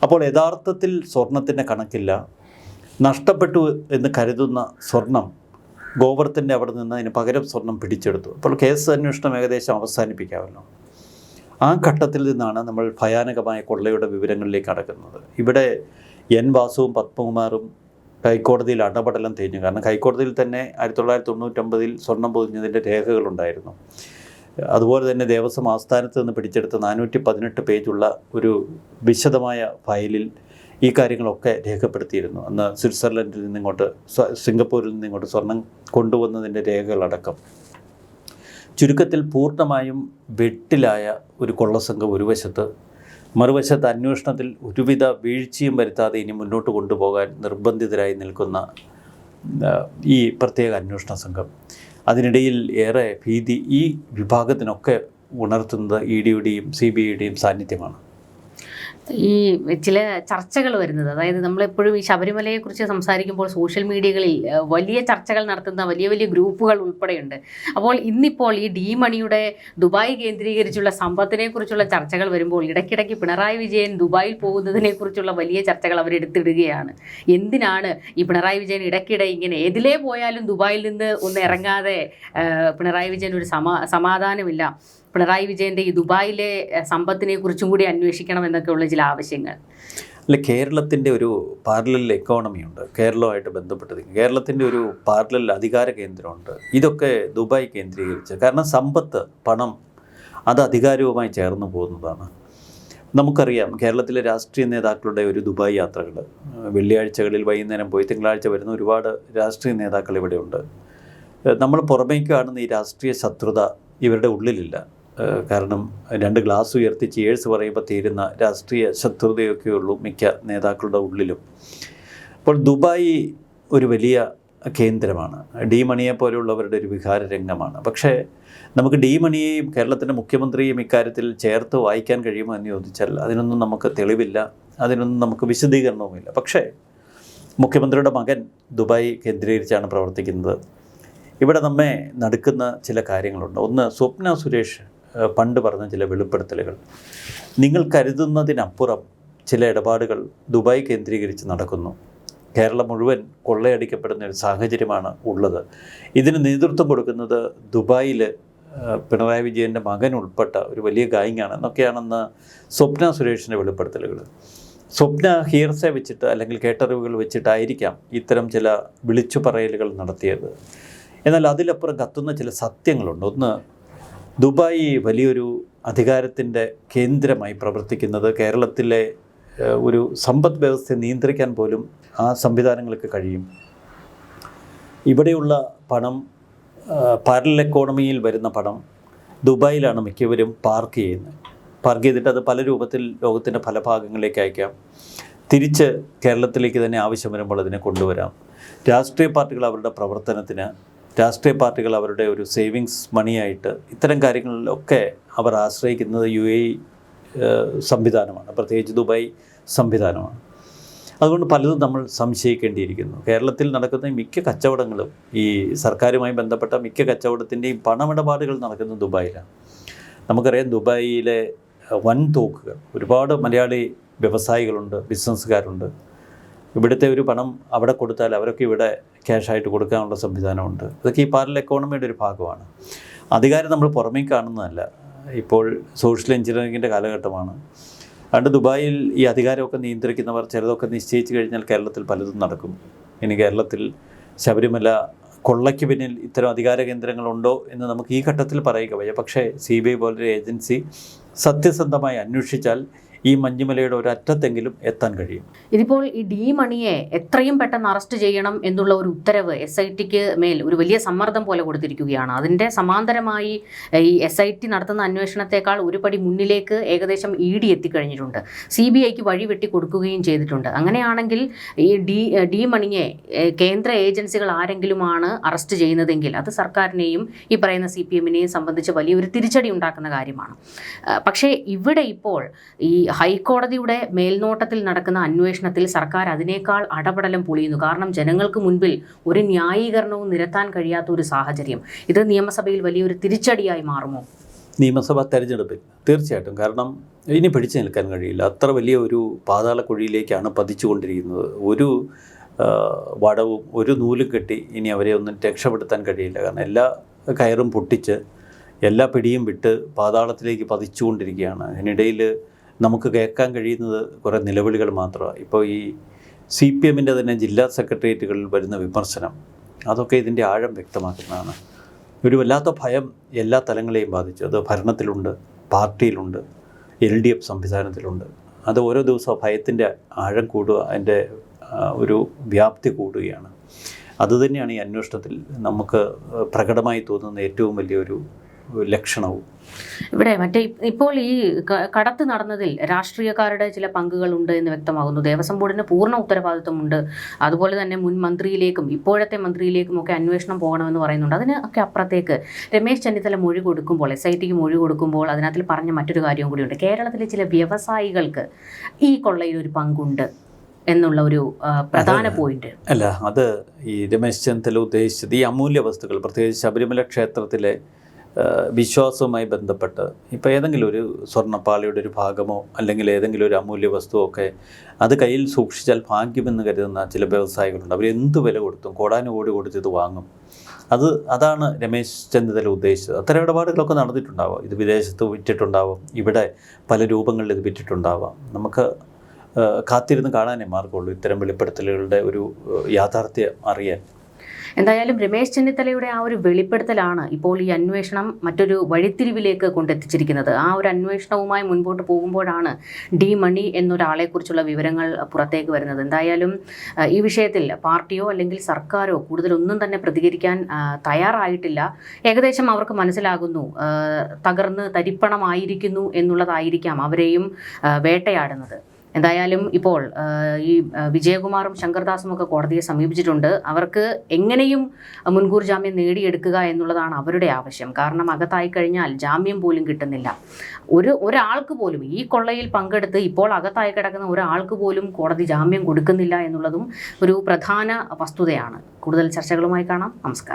അപ്പോൾ യഥാർത്ഥത്തിൽ സ്വർണത്തിന്റെ കണക്കില്ല. നഷ്ടപ്പെട്ടു എന്ന് കരുതുന്ന സ്വർണം ഗോവർത്തിന്റെ അവിടെ നിന്ന് അതിന് പകരം സ്വർണം പിടിച്ചെടുത്തു. അപ്പോൾ കേസ് അന്വേഷണം ഏകദേശം അവസാനിപ്പിക്കാമല്ലോ. ആ ഘട്ടത്തിൽ നിന്നാണ് നമ്മൾ ഭയാനകമായ കൊള്ളയുടെ വിവരങ്ങളിലേക്ക് അടക്കുന്നത് ഇവിടെ എൻ വാസുവും പത്മകുമാറും ഹൈക്കോടതിയിൽ അടപടലം തേഞ്ഞു കാരണം ഹൈക്കോടതിയിൽ തന്നെ ആയിരത്തി തൊള്ളായിരത്തി തൊണ്ണൂറ്റൊമ്പതിൽ സ്വർണം പൊതിഞ്ഞതിന്റെ രേഖകളുണ്ടായിരുന്നു. അതുപോലെ തന്നെ ദേവസ്വം ആസ്ഥാനത്ത് നിന്ന് പിടിച്ചെടുത്ത നാനൂറ്റി പതിനെട്ട് പേജുള്ള ഒരു വിശദമായ ഫയലിൽ ഈ കാര്യങ്ങളൊക്കെ രേഖപ്പെടുത്തിയിരുന്നു. അന്ന് സ്വിറ്റ്സർലൻഡിൽ നിന്നിങ്ങോട്ട് സിംഗപ്പൂരിൽ നിന്നിങ്ങോട്ട് സ്വർണം കൊണ്ടുവന്നതിന്റെ രേഖകളടക്കം. ചുരുക്കത്തിൽ പൂർണമായും വെട്ടിലായ ഒരു കൊള്ളസംഘം ഒരു വശത്ത് മറുവശത്ത് അന്വേഷണത്തിൽ ഒരുവിധ വീഴ്ചയും വരുത്താതെ ഇനി മുന്നോട്ട് കൊണ്ടുപോകാൻ നിർബന്ധിതരായി നിൽക്കുന്ന ഈ പ്രത്യേക അന്വേഷണ സംഘം. അതിനിടയിൽ ഏറെ ഭീതി ഈ വിഭാഗത്തിനൊക്കെ ഉണർത്തുന്നത് ഇ ഡിയുടെയും സി ബി ഐയുടെയും സാന്നിധ്യമാണ്. ഈ ചില ചർച്ചകൾ വരുന്നത്. അതായത് നമ്മളെപ്പോഴും ഈ ശബരിമലയെക്കുറിച്ച് സംസാരിക്കുമ്പോൾ സോഷ്യൽ മീഡിയകളിൽ വലിയ ചർച്ചകൾ നടത്തുന്ന വലിയ വലിയ ഗ്രൂപ്പുകൾ ഉൾപ്പെടെയുണ്ട്. അപ്പോൾ ഇന്നിപ്പോൾ ഈ ഡി മണിയുടെ ദുബായ് കേന്ദ്രീകരിച്ചുള്ള സമ്പത്തിനെ കുറിച്ചുള്ള ചർച്ചകൾ വരുമ്പോൾ ഇടയ്ക്കിടയ്ക്ക് പിണറായി വിജയൻ ദുബായിൽ പോകുന്നതിനെ കുറിച്ചുള്ള വലിയ ചർച്ചകൾ അവരെടുത്തിടുകയാണ് എന്തിനാണ് ഈ പിണറായി വിജയൻ ഇടയ്ക്കിടെ ഇങ്ങനെ എതിലേ പോയാലും ദുബായിൽ നിന്ന് ഒന്ന് ഇറങ്ങാതെ പിണറായി വിജയൻ ഒരു സമാ സമാധാനമില്ല. പിണറായി വിജയന്റെ ഈ ദുബായിലെ സമ്പത്തിനെ കുറിച്ചും കൂടി അന്വേഷിക്കണം എന്നൊക്കെയുള്ള ചില ആവശ്യങ്ങൾ. അല്ല കേരളത്തിന്റെ ഒരു പാരലൽ എക്കോണമി ഉണ്ട്. കേരളവുമായിട്ട് ബന്ധപ്പെട്ടത് കേരളത്തിന്റെ ഒരു പാരലൽ അധികാര കേന്ദ്രമുണ്ട്. ഇതൊക്കെ ദുബായ് കേന്ദ്രീകരിച്ച്. കാരണം സമ്പത്ത് പണം അത് അധികാരവുമായി ചേർന്ന് പോകുന്നതാണ്. നമുക്കറിയാം കേരളത്തിലെ രാഷ്ട്രീയ നേതാക്കളുടെ ഒരു ദുബായ് യാത്രകൾ വെള്ളിയാഴ്ചകളിൽ വൈകുന്നേരം പോയി തിങ്കളാഴ്ച വരുന്ന ഒരുപാട് രാഷ്ട്രീയ നേതാക്കൾ ഇവിടെയുണ്ട്. നമ്മൾ പുറമേക്ക് കാണുന്ന ഈ രാഷ്ട്രീയ ശത്രുത ഇവരുടെ ഉള്ളിലില്ല. കാരണം രണ്ട് ഗ്ലാസ് ഉയർത്തി ചേഴ്സ് പറയുമ്പോൾ തീരുന്ന രാഷ്ട്രീയ ശത്രുതയൊക്കെ ഉള്ളൂ മിക്ക നേതാക്കളുടെ ഉള്ളിലും. അപ്പോൾ ദുബായി ഒരു വലിയ കേന്ദ്രമാണ്. ഡി മണിയെ പോലെയുള്ളവരുടെ ഒരു വിഹാര രംഗമാണ്. പക്ഷേ നമുക്ക് ഡി മണിയെയും കേരളത്തിന്റെ മുഖ്യമന്ത്രിയെയും ഇക്കാര്യത്തിൽ ചേർത്ത് വായിക്കാൻ കഴിയുമോ എന്ന് ചോദിച്ചാൽ അതിനൊന്നും നമുക്ക് തെളിവില്ല. അതിനൊന്നും നമുക്ക് വിശദീകരണവുമില്ല. പക്ഷേ മുഖ്യമന്ത്രിയുടെ മകൻ ദുബായ് കേന്ദ്രീകരിച്ചാണ് പ്രവർത്തിക്കുന്നത്. ഇവിടെ നമ്മെ നടക്കുന്ന ചില കാര്യങ്ങളുണ്ട്. ഒന്ന് സ്വപ്ന സുരേഷ് പണ്ട് പറഞ്ഞ ചില വെളിപ്പെടുത്തലുകൾ. നിങ്ങൾ കരുതുന്നതിനപ്പുറം ചില ഇടപാടുകൾ ദുബായ് കേന്ദ്രീകരിച്ച് നടക്കുന്നു. കേരളം മുഴുവൻ കൊള്ളയടിക്കപ്പെടുന്ന ഒരു സാഹചര്യമാണ് ഉള്ളത്. ഇതിന് നേതൃത്വം കൊടുക്കുന്നത് ദുബായിൽ പിണറായി വിജയന്റെ മകൻ ഉൾപ്പെട്ട ഒരു വലിയ ഗായിങ്ങാണ്. എന്നൊക്കെയാണെന്ന് സ്വപ്ന സുരേഷിന്റെ വെളിപ്പെടുത്തലുകൾ. സ്വപ്ന ഹിയർസെ വെച്ചിട്ട് അല്ലെങ്കിൽ കേട്ടറിവുകൾ വെച്ചിട്ടായിരിക്കാം ഇത്തരം ചില വിളിച്ചു പറയലുകൾ നടത്തിയത്. എന്നാൽ അതിലപ്പുറം കത്തുന്ന ചില സത്യങ്ങളുണ്ട്. ഒന്ന് ദുബായ് വലിയൊരു അധികാരത്തിന്റെ കേന്ദ്രമായി പ്രവർത്തിക്കുന്നത് കേരളത്തിലെ ഒരു സമ്പദ് വ്യവസ്ഥയെ നിയന്ത്രിക്കാൻ പോലും ആ സംവിധാനങ്ങൾക്ക് കഴിയും. ഇവിടെയുള്ള പണം പാരൽ എക്കോണമിയിൽ വരുന്ന പണം ദുബായിലാണ് മിക്കവരും പാർക്ക് ചെയ്യുന്നത്. പാർക്ക് ചെയ്തിട്ട് അത് പല രൂപത്തിൽ ലോകത്തിന്റെ പല ഭാഗങ്ങളിലേക്ക് അയക്കാം. തിരിച്ച് കേരളത്തിലേക്ക് തന്നെ ആവശ്യം വരുമ്പോൾ അതിനെ കൊണ്ടുവരാം. രാഷ്ട്രീയ പാർട്ടികൾ അവരുടെ പ്രവർത്തനത്തിന് രാഷ്ട്രീയ പാർട്ടികൾ അവരുടെ ഒരു സേവിങ്സ് മണിയായിട്ട് ഇത്തരം കാര്യങ്ങളിലൊക്കെ അവർ ആശ്രയിക്കുന്നത് യു എ സംവിധാനമാണ്. പ്രത്യേകിച്ച് ദുബായ് സംവിധാനമാണ്. അതുകൊണ്ട് പലതും നമ്മൾ സംശയിക്കേണ്ടിയിരിക്കുന്നു. കേരളത്തിൽ നടക്കുന്ന മിക്ക കച്ചവടങ്ങളും ഈ സർക്കാരുമായി ബന്ധപ്പെട്ട മിക്ക കച്ചവടത്തിന്റെയും പണമിടപാടുകൾ നടക്കുന്നത് ദുബായിലാണ്. നമുക്കറിയാം ദുബായിലെ വൻ തോക്കുകൾ ഒരുപാട് മലയാളി വ്യവസായികളുണ്ട് ബിസിനസ്സുകാരുണ്ട്. ഇവിടുത്തെ ഒരു പണം അവിടെ കൊടുത്താൽ അവരൊക്കെ ഇവിടെ ക്യാഷായിട്ട് കൊടുക്കാനുള്ള സംവിധാനമുണ്ട്. ഇതൊക്കെ ഈ പാരൽ എക്കോണമിയുടെ ഒരു ഭാഗമാണ്. അധികാരം നമ്മൾ പുറമേ കാണുന്നതല്ല. ഇപ്പോൾ സോഷ്യൽ എഞ്ചിനീയറിങ്ങിന്റെ കാലഘട്ടമാണ്. അതുകൊണ്ട് ദുബായിൽ ഈ അധികാരമൊക്കെ നിയന്ത്രിക്കുന്നവർ ചിലതൊക്കെ നിശ്ചയിച്ചു കഴിഞ്ഞാൽ കേരളത്തിൽ പലതും നടക്കും. ഇനി കേരളത്തിൽ ശബരിമല കൊള്ളയ്ക്ക് പിന്നിൽ ഇത്തരം അധികാര കേന്ദ്രങ്ങളുണ്ടോ എന്ന് നമുക്ക് ഈ ഘട്ടത്തിൽ പറയുക വയ്യ. പക്ഷേ സി ബി ഐ പോലൊരു ഏജൻസി സത്യസന്ധമായി അന്വേഷിച്ചാൽ ഈ മഞ്ഞുമലയുടെ ഒരറ്റത്തെങ്കിലും എത്താൻ കഴിയും. ഇതിപ്പോൾ ഈ ഡി മണിയെ എത്രയും പെട്ടെന്ന് അറസ്റ്റ് ചെയ്യണം എന്നുള്ള ഒരു ഉത്തരവ് എസ് ഐ ടിക്ക് മേൽ ഒരു വലിയ സമ്മർദ്ദം പോലെ കൊടുത്തിരിക്കുകയാണ്. അതിന്റെ സമാന്തരമായി ഈ എസ് ഐ ടി നടത്തുന്ന അന്വേഷണത്തെക്കാൾ ഒരുപടി മുന്നിലേക്ക് ഏകദേശം ഇ ഡി എത്തിക്കഴിഞ്ഞിട്ടുണ്ട്. സി ബി ഐക്ക് വഴി വെട്ടി കൊടുക്കുകയും ചെയ്തിട്ടുണ്ട്. അങ്ങനെയാണെങ്കിൽ ഈ ഡി ഡി മണിയെ കേന്ദ്ര ഏജൻസികൾ ആരെങ്കിലുമാണ് അറസ്റ്റ് ചെയ്യുന്നതെങ്കിൽ അത് സർക്കാരിനെയും ഈ പറയുന്ന സി പി എമ്മിനെയും സംബന്ധിച്ച് വലിയൊരു തിരിച്ചടി ഉണ്ടാക്കുന്ന കാര്യമാണ്. പക്ഷേ ഇവിടെ ഇപ്പോൾ ഈ ഹൈക്കോടതിയുടെ മേൽനോട്ടത്തിൽ നടക്കുന്ന അന്വേഷണത്തിൽ സർക്കാർ അതിനേക്കാൾ അടപടലം പൊളിയുന്നു. കാരണം ജനങ്ങൾക്ക് മുൻപിൽ ഒരു ന്യായീകരണവും നിരത്താൻ കഴിയാത്ത ഒരു സാഹചര്യം. ഇത് നിയമസഭയിൽ വലിയൊരു തിരിച്ചടിയായി മാറുമോ? നിയമസഭാ തെരഞ്ഞെടുപ്പിൽ തീർച്ചയായിട്ടും. കാരണം ഇനി പിടിച്ചു നിൽക്കാൻ കഴിയില്ല. അത്ര വലിയ ഒരു പാതാളക്കുഴിയിലേക്കാണ് പതിച്ചുകൊണ്ടിരിക്കുന്നത്. ഒരു വടവും ഒരു നൂലും കെട്ടി ഇനി അവരെ ഒന്നും രക്ഷപ്പെടുത്താൻ കഴിയില്ല. കാരണം എല്ലാ കയറും പൊട്ടിച്ച് എല്ലാ പിടിയും വിട്ട് പാതാളത്തിലേക്ക് പതിച്ചുകൊണ്ടിരിക്കുകയാണ്. അതിനിടയിൽ നമുക്ക് കേൾക്കാൻ കഴിയുന്നത് കുറേ നിലവിളികൾ മാത്രമാണ്. ഇപ്പോൾ ഈ സി പി എമ്മിന്റെ തന്നെ ജില്ലാ സെക്രട്ടേറിയറ്റുകളിൽ വരുന്ന വിമർശനം അതൊക്കെ ഇതിന്റെ ആഴം വ്യക്തമാക്കുന്നതാണ്. ഒരു വല്ലാത്ത ഭയം എല്ലാ തലങ്ങളെയും ബാധിച്ചു. അത് ഭരണത്തിലുണ്ട് പാർട്ടിയിലുണ്ട് എൽ ഡി എഫ് സംവിധാനത്തിലുണ്ട്. അത് ഓരോ ദിവസവും ഭയത്തിന്റെ ആഴം കൂടുക അതിന്റെ ഒരു വ്യാപ്തി കൂടുകയാണ്. അതുതന്നെയാണ് ഈ അന്വേഷണത്തിൽ നമുക്ക് പ്രകടമായി തോന്നുന്ന ഏറ്റവും വലിയൊരു ലക്ഷണവും. ഇവിടെ മറ്റേ ഇപ്പോൾ ഈ കടത്ത് നടന്നതിൽ രാഷ്ട്രീയക്കാരുടെ ചില പങ്കുകളുണ്ട് എന്ന് വ്യക്തമാകുന്നു. ദേവസ്വം ബോർഡിന് പൂർണ ഉത്തരവാദിത്വമുണ്ട്. അതുപോലെ തന്നെ മുൻ മന്ത്രിയിലേക്കും ഇപ്പോഴത്തെ മന്ത്രിയിലേക്കും ഒക്കെ അന്വേഷണം പോകണമെന്ന് പറയുന്നുണ്ട്. അതിന് ഒക്കെ അപ്പുറത്തേക്ക് രമേശ് ചെന്നിത്തല മൊഴി കൊടുക്കുമ്പോൾ എസ് ഐ ടിക്ക് മൊഴി കൊടുക്കുമ്പോൾ അതിനകത്തിൽ പറഞ്ഞ മറ്റൊരു കാര്യവും കൂടിയുണ്ട്. കേരളത്തിലെ ചില വ്യവസായികൾക്ക് ഈ കൊള്ളയിൽ ഒരു പങ്കുണ്ട് എന്നുള്ള ഒരു പ്രധാന പോയിന്റ് അല്ല അത് ഈ രമേശ് ചെന്നിത്തല ഉദ്ദേശിച്ചത് ഈ അമൂല്യ വസ്തുക്കൾ പ്രത്യേകിച്ച് ശബരിമല ക്ഷേത്രത്തിലെ വിശ്വാസവുമായി ബന്ധപ്പെട്ട് ഇപ്പോൾ ഏതെങ്കിലും ഒരു സ്വർണപ്പാളിയുടെ ഒരു ഭാഗമോ അല്ലെങ്കിൽ ഏതെങ്കിലും ഒരു അമൂല്യ വസ്തുവോ ഒക്കെ അത് കയ്യിൽ സൂക്ഷിച്ചാൽ ഭാഗ്യമെന്ന് കരുതുന്ന ചില വ്യവസായികളുണ്ട്. അവർ എന്ത് വില കൊടുത്തും കോടാനുകോടി കൊടുത്ത് ഇത് വാങ്ങും. അത് അതാണ് രമേശ് ചെന്നിത്തല ഉദ്ദേശിച്ചത്. അത്തരം ഇടപാടുകളൊക്കെ നടന്നിട്ടുണ്ടാവാം. ഇത് വിദേശത്ത് വിറ്റിട്ടുണ്ടാവാം. ഇവിടെ പല രൂപങ്ങളിൽ ഇത് വിറ്റിട്ടുണ്ടാവാം. നമുക്ക് കാത്തിരുന്ന് കാണാനേ മാർഗമുള്ളൂ ഇത്തരം വെളിപ്പെടുത്തലുകളുടെ ഒരു യാഥാർത്ഥ്യം അറിയാൻ. എന്തായാലും രമേശ് ചെന്നിത്തലയുടെ ആ ഒരു വെളിപ്പെടുത്തലാണ് ഇപ്പോൾ ഈ അന്വേഷണം മറ്റൊരു വഴിത്തിരിവിലേക്ക് കൊണ്ടെത്തിച്ചിരിക്കുന്നത്. ആ ഒരു അന്വേഷണവുമായി മുൻപോട്ട് പോകുമ്പോഴാണ് ഡി മണി എന്നൊരാളെക്കുറിച്ചുള്ള വിവരങ്ങൾ പുറത്തേക്ക് വരുന്നത്. എന്തായാലും ഈ വിഷയത്തിൽ പാർട്ടിയോ അല്ലെങ്കിൽ സർക്കാരോ കൂടുതലൊന്നും തന്നെ പ്രതികരിക്കാൻ തയ്യാറായിട്ടില്ല. ഏകദേശം അവർക്ക് മനസ്സിലാകുന്നു തകർന്ന് തരിപ്പണമായിരിക്കുന്നു എന്നുള്ളതായിരിക്കാം അവരെയും വേട്ടയാടുന്നത്. എന്തായാലും ഇപ്പോൾ ഈ വിജയകുമാറും ശങ്കർദാസും ഒക്കെ കോടതിയെ സമീപിച്ചിട്ടുണ്ട്. അവർക്ക് എങ്ങനെയും മുൻകൂർ ജാമ്യം നേടിയെടുക്കുക എന്നുള്ളതാണ് അവരുടെ ആവശ്യം. കാരണം അകത്തായി കഴിഞ്ഞാൽ ജാമ്യം പോലും കിട്ടുന്നില്ല. ഒരു ഒരാൾക്ക് പോലും ഈ കൊള്ളയിൽ പങ്കെടുത്ത് ഇപ്പോൾ അകത്തായി കിടക്കുന്ന ഒരാൾക്ക് പോലും കോടതി ജാമ്യം കൊടുക്കുന്നില്ല എന്നുള്ളതും ഒരു പ്രധാന വസ്തുതയാണ്. കൂടുതൽ ചർച്ചകളുമായി കാണാം. നമസ്കാരം.